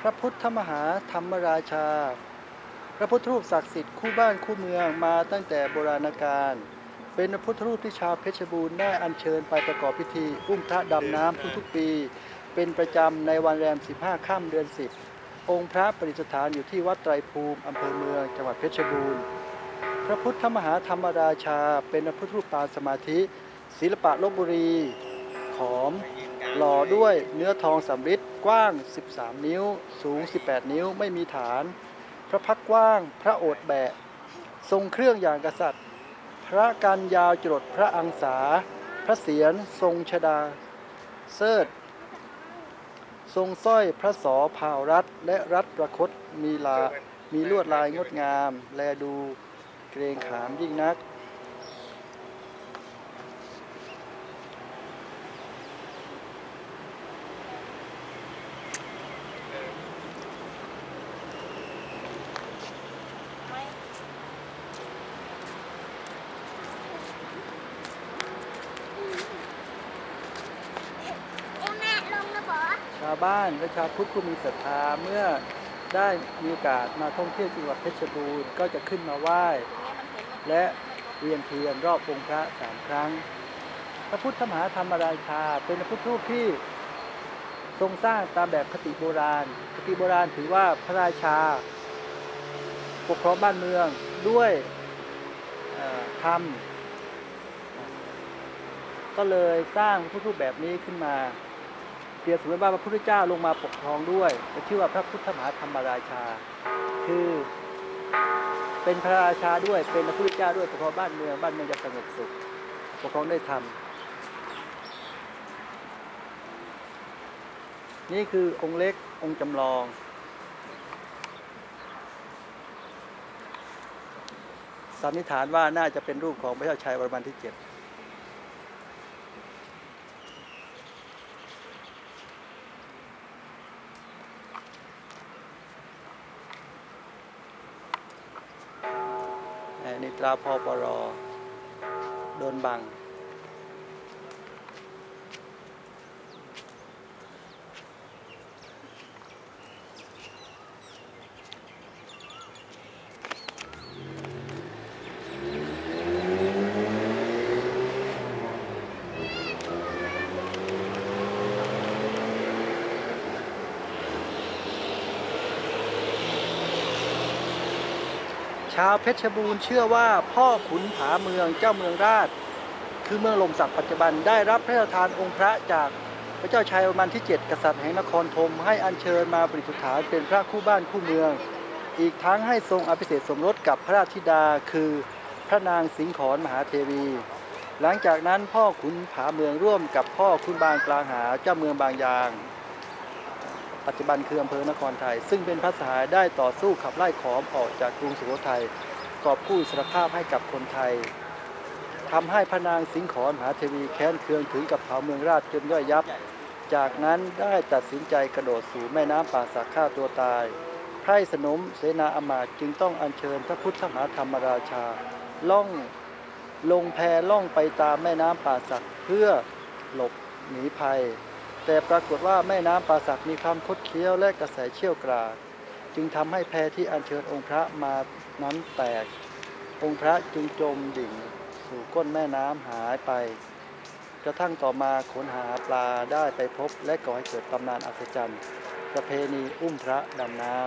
พระพุทธมหาธรรมราชา พระพุทธรูปศักดิ์สิทธิ์คู่บ้านคู่เมืองมาตั้งแต่โบราณกาล เป็นพระพุทธรูปที่ชาวเพชรบูรณ์ได้อัญเชิญไปประกอบพิธี อุ้มพระดำน้ำทุกๆปี เป็นประจำในวันแรม 15 ค่ำเดือน 10 องค์พระประดิษฐานอยู่ที่วัดไตรภูมิอำเภอเมืองจังหวัดเพชรบูรณ์ พระพุทธมหาธรรมราชา เป็นพระพุทธรูปปางสมาธิ ศิลปะลบบุรี ขอม หล่อด้วยเนื้อทองสำริด กว้าง 13 นิ้ว สูง 18 นิ้ว ไม่มีฐาน พระพักตร์กว้าง พระโอษฐ์แบะ ทรงเครื่องอย่างกษัตริย์ พระกันยาวจรดพระอังสา พระเศียรทรงชดา เสิดทรงสร้อยพระสอพาวรัตน์และรัตประคตมีลามีลวดลายงดงาม แลดูเกรงขามยิ่งนัก เอ็มแม่ลงนะบอ ชาวบ้านและชาพุทธผู้มีศรัทธาเมื่อได้มีโอกาสมาท่องเที่ยวจังหวัดเพชรบูรณ์ก็จะขึ้นมาไหว้ และเวียนเทียนรอบองค์พระสามครั้ง พระพุทธมหาธรรมราชา เป็นพระพุทธรูปที่ทรงสร้างตามแบบคติโบราณ คติโบราณถือว่าพระราชา ปกครองบ้านเมืองด้วยธรรม ก็เลยสร้างพระพุทธรูปแบบนี้ขึ้นมา รียบเสมือนว่าพระพุทธเจ้าลงมาปกครองด้วยจะชื่อว่าพระพุทธมหาธรรมราชา คือเป็นพระราชาด้วยเป็นพระพุทธเจ้าด้วยปกครองบ้านเมืองบ้านเมืองจะสงบสุขปกครองด้วยธรรมนี่คือองค์เล็กองค์จำลอง สันนิษฐานว่าน่าจะเป็นรูปของพระเจ้าชัยวรมันที่เจ็ด อ่านี่ตราพอปรโดนบัง ชาวเพชรบูรณ์เชื่อว่าพ่อขุนผาเมืองเจ้าเมืองราช คือเมืองลมศักดิ์ปัจจุบันได้รับพระราชทานองค์พระจากพระเจ้าชัยวรมันที่ 7 กษัตริย์แห่งนครธมให้อัญเชิญมาประดิษฐานเป็นพระคู่บ้านคู่เมือง อีกทั้งให้ทรงอภิเษกสมรสกับพระราชธิดาคือพระนางสิงขอนมหาเทวี หลังจากนั้นพ่อขุนผาเมืองร่วมกับพ่อขุนบางกลางหาเจ้าเมืองบางยาง ปัจจุบันคืออำเภอนครไทย ซึ่งเป็นพระสหายได้ต่อสู้ขับไล่ขอมออกจากกรุงสุโขทัยกอบกู้อิสรภาพให้กับคนไทยทำให้พระนางสิงขอนมหาเทวีแค้นเคืองถึงกับเผาเมืองราชจนย่อยยับ จากนั้นได้ตัดสินใจกระโดดสู่แม่น้ำป่าสักฆ่าตัวตายไพร่สนมเสนาอมาตย์จึงต้องอัญเชิญพระพุทธมหาธรรมราชา ล่องลงแพล่องไปตามแม่น้ำป่าสักเพื่อหลบหนีภัย แต่ปรากฏว่าแม่น้ำป่าศักมีความคดเคี้ยวและกระแสเชี่ยวกรากจึงทำให้แพที่อัญเชิญองค์พระมานั้นแตก องค์พระจึงจมดิ่งสู่ก้นแม่น้ำหายไป กระทั่งต่อมาค้นหาปลาได้ไปพบ และก่อให้เกิดตำนานอัศจรรย์ ประเพณีอุ้มพระดำน้ำ